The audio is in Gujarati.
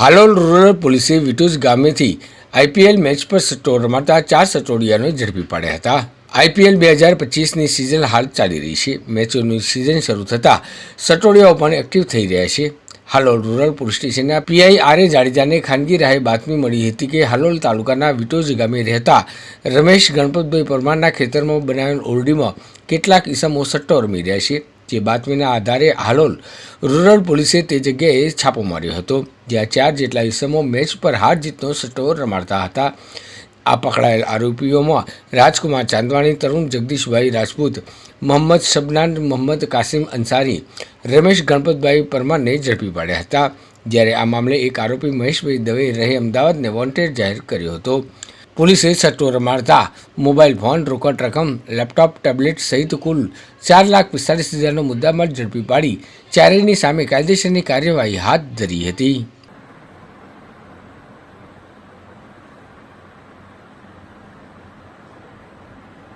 હાલોલ રૂરલ પોલીસે વિટોજ ગામેથી આઈપીએલ મેચ પર સટ્ટો રમાતા ચાર સટોડિયાને ઝડપી પાડ્યા હતા. આઈપીએલ બે હજાર પચીસની સિઝન હાલ ચાલી રહી છે. મેચોની સિઝન શરૂ થતાં સટોડિયાઓ પણ એક્ટિવ થઈ રહ્યા છે. હાલોલ રૂરલ પોલીસ સ્ટેશનના પીઆઈ આર જાડેજાને ખાનગી રાહે બાતમી મળી હતી કે હાલોલ તાલુકાના વિટોજ ગામે રહેતા રમેશ ગણપતભાઈ પરમારના ખેતરમાં બનાવેલ ઓરડીમાં કેટલાક ઈસમો સટ્ટો રમી રહ્યા છે. જે બાતમીના આધારે હાલોલ રૂરલ પોલીસે તે જગ્યાએ છાપો માર્યો હતો, જ્યાં ચાર જેટલા ઇસમો મેચ પર હાર જીતનો સટ્ટો રમાડતા હતા. આ પકડાયેલ આરોપીઓમાં રાજકુમાર ચાંદવાણી, તરુણ જગદીશભાઈ રાજપૂત, મોહમ્મદ શબનાન, મોહમ્મદ કાસિમ અંસારી રમેશ ગણપતભાઈ પરમારને ઝડપી પાડ્યા હતા, જ્યારે આ મામલે એક આરોપી મહેશભાઈ દવે રહે અમદાવાદને વોન્ટેડ જાહેર કર્યો હતો. પોલીસે સટ્ટો રમાડતા મોબાઈલ ફોન, રોકડ રકમ, લેપટોપ, ટેબ્લેટ સહિત કુલ ચાર લાખ પિસ્તાલીસ હજારનો મુદ્દામાલ ઝડપી પાડી ચારેયની સામે કાયદેસરની કાર્યવાહી હાથ ધરી હતી.